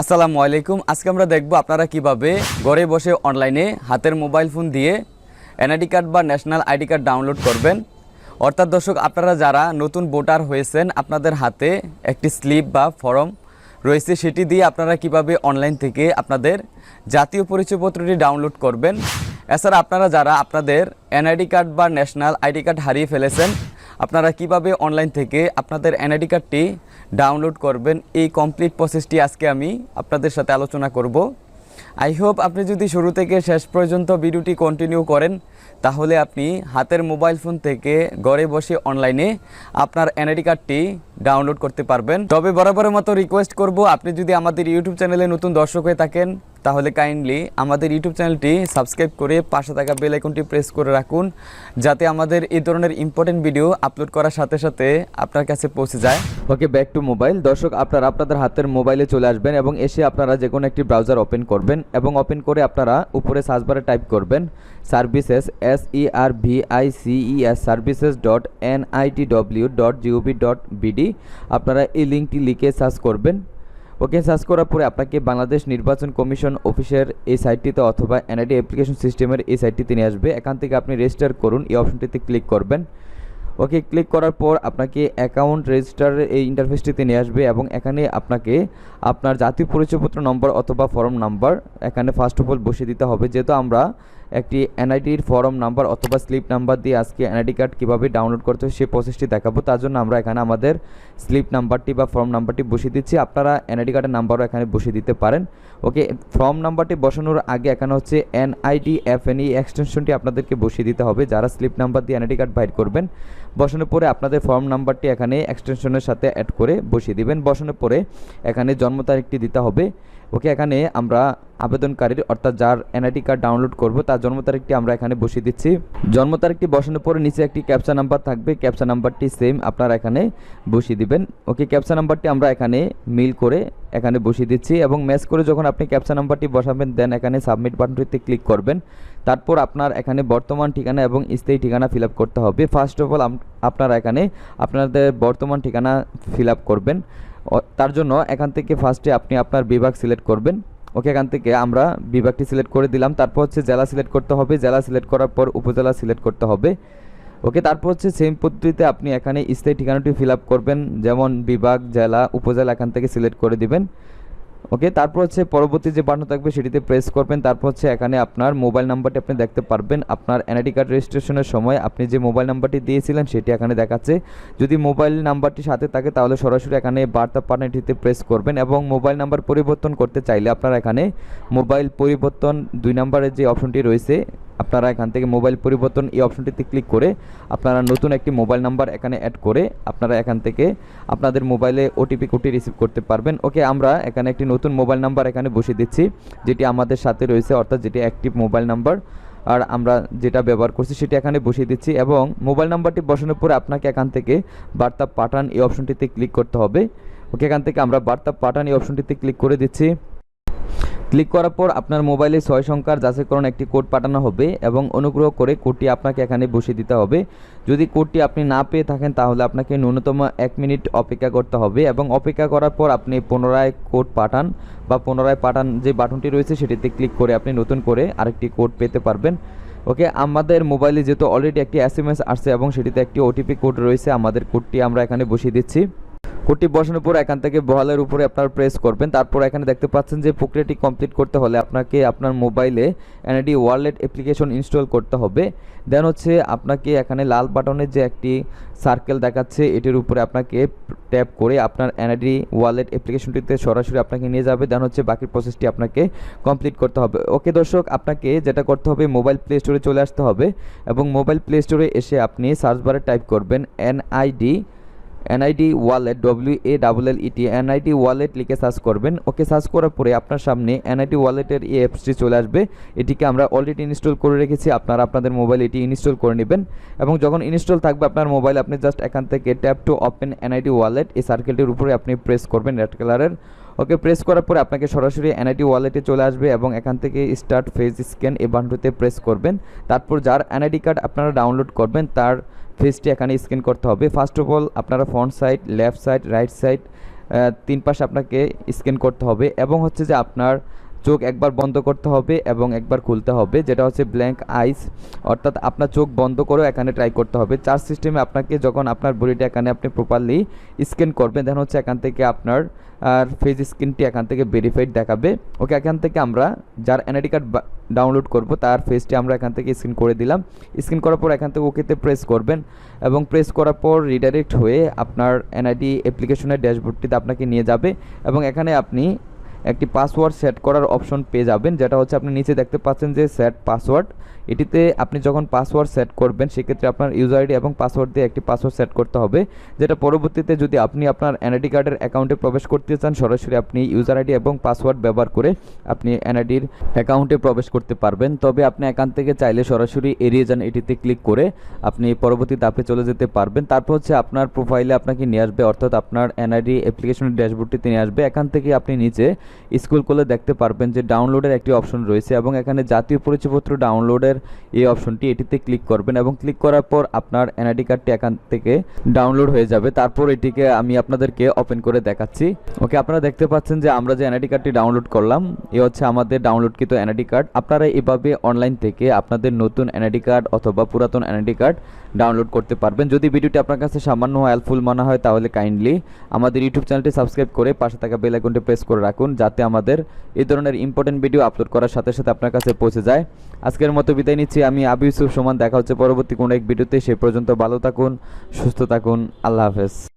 আসসালামু আলাইকুম। আজকে আমরা দেখব আপনারা কীভাবে ঘরে বসে অনলাইনে হাতের মোবাইল ফোন দিয়ে এনআইডি কার্ড বা ন্যাশনাল আইডি কার্ড ডাউনলোড করবেন। অর্থাৎ দর্শক, আপনারা যারা নতুন ভোটার হয়েছেন, আপনাদের হাতে একটি স্লিপ বা ফর্ম রয়েছে, সেটি দিয়ে আপনারা কীভাবে অনলাইন থেকে আপনাদের জাতীয় পরিচয়পত্রটি ডাউনলোড করবেন। এছাড়া আপনারা যারা আপনাদের এনআইডি কার্ড বা ন্যাশনাল আইডি কার্ড হারিয়ে ফেলেছেন আপনারা কীভাবে অনলাইন থেকে আপনাদের এনআইডি কার্ডটি ডাউনলোড করবেন, এই কমপ্লিট প্রসেসটি আজকে আমি আপনাদের সাথে আলোচনা করব। আই হোপ আপনি যদি শুরু থেকে শেষ পর্যন্ত ভিডিওটি কন্টিনিউ করেন, তাহলে আপনি হাতের মোবাইল ফোন থেকে ঘরে বসে অনলাইনে আপনার এনআইডি কার্ডটি ডাউনলোড করতে পারবেন। তবে বরাবরের মতো রিকোয়েস্ট করব, আপনি যদি আমাদের ইউটিউব চ্যানেলে নতুন দর্শক হয়ে থাকেন, তাহলে কাইন্ডলি আমাদের ইউটিউব চ্যানেলটি সাবস্ক্রাইব করে পাশে থাকা বেল আইকনটি প্রেস করে রাখুন, যাতে আমাদের এই ধরনের ইম্পর্টেন্ট ভিডিও আপলোড করার সাথে সাথে আপনার কাছে পৌঁছে যায়। ওকে ব্যাক টু মোবাইল দর্শক, আপনারা আপনাদের হাতের মোবাইলে চলে আসবেন এবং এসে আপনারা যে কোনো একটি ব্রাউজার ওপেন করবেন এবং ওপেন করে আপনারা উপরে সার্চবারে টাইপ করবেন services S E R V I S services dot N I T W dot GOV dot BD আপনারা এই লিঙ্কটি লিখে সার্চ করবেন। ওকে, সার্চ করার পরে আপনাকে বাংলাদেশ নির্বাচন কমিশন অফিসের এই সাইটটিতে অথবা এনআইডি অ্যাপ্লিকেশন সিস্টেমের এই সাইটটিতে নিয়ে আসবে। এখান থেকে আপনি রেজিস্টার করুন, এই অপশনটিতে ক্লিক করবেন। ওকে ক্লিক করার পর আপনাকে অ্যাকাউন্ট রেজিস্টারের এই ইন্টারফেসটিতে নিয়ে আসবে এবং এখানে আপনাকে আপনার জাতীয় পরিচয়পত্র নম্বর অথবা ফর্ম নাম্বার এখানে ফার্স্ট অফ অল বসিয়ে দিতে হবে। যেহেতু আমরা একটি এনআইডির ফর্ম নাম্বার অথবা স্লিপ নাম্বার দিয়ে আজকে এনআইডি কার্ড কীভাবে ডাউনলোড করতে হয় সেই প্রসেসটি দেখাবো। তার জন্য আমরা এখানে আমাদের স্লিপ নাম্বারটি বা ফর্ম নাম্বারটি বসিয়ে দিচ্ছি। আপনারা এনআইডি কার্ডের নাম্বারও এখানে বসিয়ে দিতে পারেন। ওকে, ফর্ম নাম্বারটি বসানোর আগে এখানে হচ্ছে এনআইডি, এফএনই, এক্সটেনশনটি আপনাদেরকে বসিয়ে দিতে হবে। যারা স্লিপ নাম্বার দিয়ে এনআইডি কার্ড বাইর করবেন বসানোর পরে আপনাদের ফর্ম নাম্বারটি এখানে এক্সটেনশনের সাথে অ্যাড করে বসিয়ে দিবেন। বসানোর পরে এখানে জন্ম তারিখটি দিতে হবে। ওকে এখানে আমরা আবেদনকারীর অর্থাৎ যার এনআইডি কার্ড ডাউনলোড করব, তার জন্ম তারিখটি আমরা এখানে বসিয়ে দিচ্ছি। জন্ম তারিখটি বসানোর পরে নিচে একটি ক্যাপচা নাম্বার থাকবে। ক্যাপচা নাম্বারটি সেম আপনারা এখানে বসিয়ে দিবেন। ওকে ক্যাপচা নাম্বারটি আমরা এখানে মিল করে এখানে বসিয়ে দিচ্ছি এবং ম্যাচ করে যখন আপনি ক্যাপচা নাম্বারটি বসাবেন দেন এখানে সাবমিট বাটনটিতে ক্লিক করবেন। তারপর আপনার এখানে বর্তমান ঠিকানা এবং স্থায়ী ঠিকানা ফিল করতে হবে। ফার্স্ট অফ অল আপনারা এখানে আপনাদের বর্তমান ঠিকানা ফিল করবেন। তার জন্য এখান থেকে ফার্স্টে আপনি আপনার বিভাগ সিলেক্ট করবেন। ওকে এখান থেকে আমরা বিভাগটি সিলেক্ট করে দিলাম। তারপর হচ্ছে জেলা সিলেক্ট করতে হবে। জেলা সিলেক্ট করার পর উপজেলা সিলেক্ট করতে হবে। ওকে তারপর হচ্ছে সেম পদ্ধতিতে আপনি এখানে স্থায়ী ঠিকানাটি ফিল করবেন। যেমন বিভাগ, জেলা, উপজেলা এখান থেকে সিলেক্ট করে দিবেন। ওকে তারপর হচ্ছে পরবর্তী যে বাটন থাকবে সেটিতে প্রেস করবেন। তারপর হচ্ছে এখানে আপনার মোবাইল নাম্বারটি আপনি দেখতে পারবেন। আপনার এনআইডি কার্ড রেজিস্ট্রেশনের সময় আপনি যে মোবাইল নাম্বারটি দিয়েছিলেন সেটি এখানে দেখাচ্ছে। যদি মোবাইল নাম্বারটি সাথে থাকে তাহলে সরাসরি এখানে বার্তা পাঠাটিতে প্রেস করবেন এবং মোবাইল নাম্বার পরিবর্তন করতে চাইলে আপনারা এখানে মোবাইল পরিবর্তন দুই নম্বরের যে অপশনটি রয়েছে আপনারা এখান থেকে মোবাইল পরিবর্তন এই অপশনটিতে ক্লিক করে আপনারা নতুন একটি মোবাইল নাম্বার এখানে অ্যাড করে আপনারা এখান থেকে আপনাদের মোবাইলে ওটিপি কোডটি রিসিভ করতে পারবেন। ওকে, আমরা এখানে একটি নতুন মোবাইল নাম্বার এখানে বসিয়ে দিচ্ছি, যেটি আমাদের সাথে রয়েছে, অর্থাৎ যেটি অ্যাক্টিভ মোবাইল নাম্বার। আর আমরা যেটা ব্যবহার করছি সেটি এখানে বসিয়ে দিচ্ছি এবং মোবাইল নাম্বারটি বসানোর পরে আপনাকে এখান থেকে বার্তা পাঠান এই অপশনটিতে ক্লিক করতে হবে। ওকে, এখান থেকে আমরা বার্তা পাঠান এই অপশনটিতে ক্লিক করে দিচ্ছি। ক্লিক করার পর আপনার মোবাইলে ছয় সংখ্যার যাচাইকরণ একটি কোড পাঠানো হবে এবং অনুগ্রহ করে কোডটি আপনাকে এখানে বসিয়ে দিতে হবে। যদি কোডটি আপনি না পেয়ে থাকেন, তাহলে আপনাকে ন্যূনতম এক মিনিট অপেক্ষা করতে হবে এবং অপেক্ষা করার পর আপনি পুনরায় কোড পাঠান বা পুনরায় পাঠান যে বাটনটি রয়েছে, সেটিতে ক্লিক করে আপনি নতুন করে আরেকটি কোড পেতে পারবেন। ওকে, আমাদের মোবাইলে যেহেতু অলরেডি একটি এস এম এস আসছে এবং সেটিতে একটি ওটিপি কোড রয়েছে, আমাদের কোডটি আমরা এখানে বসিয়ে দিচ্ছি। কোডটি বসানোর পর এখান থেকে বহালের উপরে আপনার প্রেস করবেন। তারপর এখানে দেখতে পাচ্ছেন যে প্রক্রিয়াটি কমপ্লিট করতে হলে আপনাকে আপনার মোবাইলে এনআইডি ওয়ালেট অ্যাপ্লিকেশন ইনস্টল করতে হবে। দেন হচ্ছে আপনাকে এখানে লাল বাটনের যে একটি সার্কেল দেখাচ্ছে, এটির উপরে আপনাকে ট্যাপ করে আপনার এনআইডি ওয়ালেট অ্যাপ্লিকেশনটিতে সরাসরি আপনাকে নিয়ে যাবে। দেন হচ্ছে বাকি প্রসেসটি আপনাকে কমপ্লিট করতে হবে। ওকে দর্শক, আপনাকে যেটা করতে হবে মোবাইল প্লে স্টোরে চলে আসতে হবে এবং মোবাইল প্লে স্টোরে এসে আপনি সার্চ বারে টাইপ করবেন NID NID wallet W A double L E T NID wallet search করবেন। ওকে সার্চ করার পরে আপনার সামনে এনআইডি ওয়ালেটের এই অ্যাপসটি চলে আসবে। এটিকে আমরা অলরেডি ইনস্টল করে রেখেছি। আপনারা আপনাদের মোবাইল এটি ইনস্টল করে নেবেন। এবং যখন ইনস্টল থাকবে আপনার মোবাইল আপনি জাস্ট এখান থেকে tap to open NID wallet এই সার্কেলটির উপরে আপনি প্রেস করবেন রেড কালারের ওকে প্রেস করার পরে আপনাকে সরাসরি এনআইডি ওয়ালেটে চলে আসবে এবং এখান থেকে স্টার্ট ফেজ স্ক্যান এ বাটনটিতে প্রেস করবেন। তারপর যার এনআইডি কার্ড আপনারা ডাউনলোড করবেন, তার ফেসটি এখানে স্ক্যান করতে হবে। ফার্স্ট অফ অল আপনারা front side left side right side তিন পাশে আপনাকে স্ক্যান করতে হবে এবং হচ্ছে যে আপনার চোখ একবার বন্ধ করতে হবে এবং একবার খুলতে হবে, যেটা হচ্ছে ব্ল্যাঙ্ক আইস অর্থাৎ আপনার চোখ বন্ধ করেও এখানে ট্রাই করতে হবে। চার্জ সিস্টেমে আপনাকে যখন আপনার বডিটা এখানে আপনি প্রপারলি স্ক্যান করবেন দেন হচ্ছে এখান থেকে আপনার, আর ফেস স্ক্রিনটি এখান থেকে ভেরিফাইড দেখাবে। ওকে এখান থেকে আমরা যার এনআইডি কার্ড ডাউনলোড করব, তার ফেসটি আমরা এখান থেকে স্ক্রিন করে দিলাম। স্ক্রিন করার পর এখান থেকে ওকেতে প্রেস করবেন এবং প্রেস করার পর রিডাইরেক্ট হয়ে আপনার এনআইডি অ্যাপ্লিকেশনের ড্যাশবোর্ডটিতে আপনাকে নিয়ে যাবে এবং এখানে আপনি একটি পাসওয়ার্ড সেট করার অপশন পেয়ে যাবেন, যেটা হচ্ছে আপনি নিচে দেখতে পাচ্ছেন যে সেট পাসওয়ার্ড এটিতে আপনি যখন পাসওয়ার্ড সেট করবেন, সেক্ষেত্রে আপনার ইউজার আইডি এবং পাসওয়ার্ড দিয়ে একটি পাসওয়ার্ড সেট করতে হবে, যেটা পরবর্তীতে যদি আপনি আপনার এনআইডি কার্ডের অ্যাকাউন্টে প্রবেশ করতে চান, সরাসরি আপনি ইউজার আইডি এবং পাসওয়ার্ড ব্যবহার করে আপনি এনআইডির অ্যাকাউন্টে প্রবেশ করতে পারবেন। তবে আপনি এখান থেকে চাইলে সরাসরি এড়িয়ে যান, এটিতে ক্লিক করে আপনি পরবর্তী ধাপে চলে যেতে পারবেন। তারপর হচ্ছে আপনার প্রোফাইলে আপনাকে নিয়ে আসবে, অর্থাৎ আপনার এনআইডি অ্যাপ্লিকেশনের ড্যাশবোর্ডটিতে নিয়ে আসবে। এখান থেকে আপনি নিচে স্কুল করলে দেখতে পারবেন যে ডাউনলোডের একটি অপশন রয়েছে এবং এখানে জাতীয় পরিচয়পত্র ডাউনলোডের এই অপশনটি এটিতে ক্লিক করবেন এবং ক্লিক করার পর আপনার এনআইডি কার্ডটি এখান থেকে ডাউনলোড হয়ে যাবে। তারপর এটিকে আমি আপনাদেরকে ওপেন করে দেখাচ্ছি। ওকে, আপনারা দেখতে পাচ্ছেন যে আমরা যে এনআইডি কার্ডটি ডাউনলোড করলাম, এ হচ্ছে আমাদের ডাউনলোডকৃত এনআইডি কার্ড। আপনারা এভাবে অনলাইন থেকে আপনাদের নতুন এনআইডি কার্ড অথবা পুরাতন এনআইডি কার্ড ডাউনলোড করতে পারবেন। যদি ভিডিওটি আপনার কাছে সামান্য হেল্পফুল মনে হয়, তাহলে কাইন্ডলি আমাদের ইউটিউব চ্যানেলটি সাবস্ক্রাইব করে পাশে থাকা বেল আইকনটি প্রেস করে রাখুন যাতে আমাদের এই ধরনের ইম্পর্টেন্ট ভিডিও আপলোড করার সাথে সাথে আপনার কাছে পৌঁছে যায়। আজকের মতো বিদায় নিচ্ছি, আমি আবু ইউসুফ সমান, দেখা হচ্ছে পরবর্তী কোনো এক ভিডিওতে সে পর্যন্ত ভালো থাকুন, সুস্থ থাকুন, আল্লাহ হাফেজ।